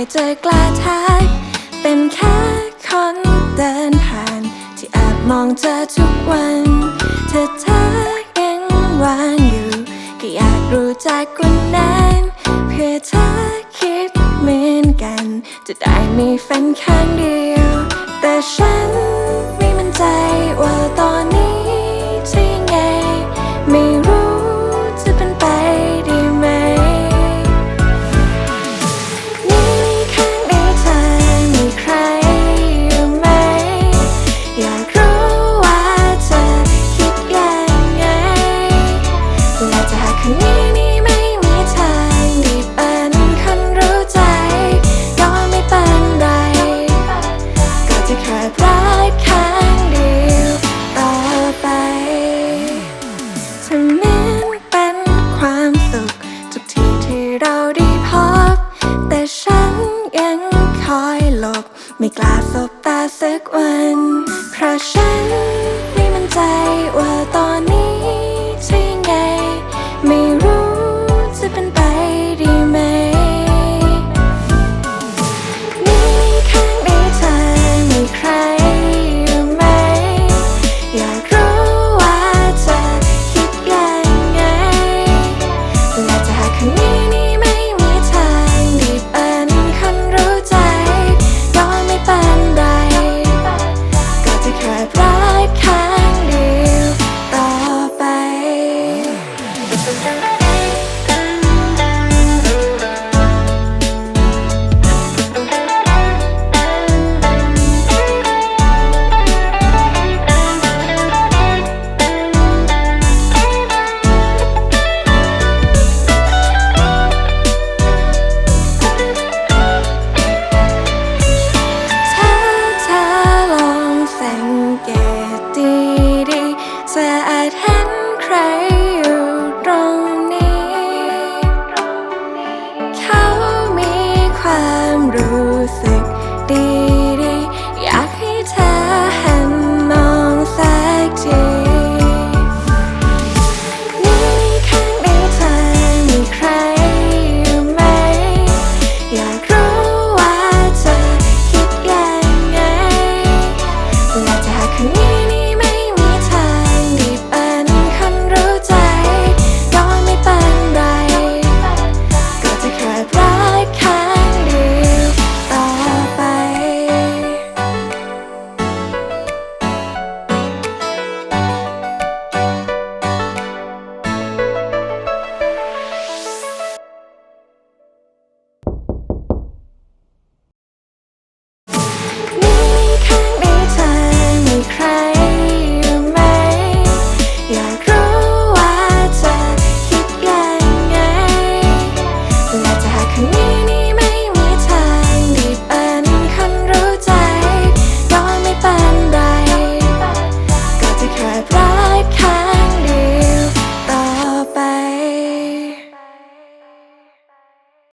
ยเจอกล้าทากเป็นแค่คนเดินผ่าน ที่แอบมองเธอทุกวันเธอเธอยังวานอยู่ ก็อยากรู้จักคนนั้นเพื่อเธอคิดเหมือนกัน จะได้มีแฟนข้างเดียว แต่ฉันไม่มั่นใจ ยังคอยหลบ ไม่กล้าสบตาสักวัน เพราะฉันไม่มั่นใจว่าต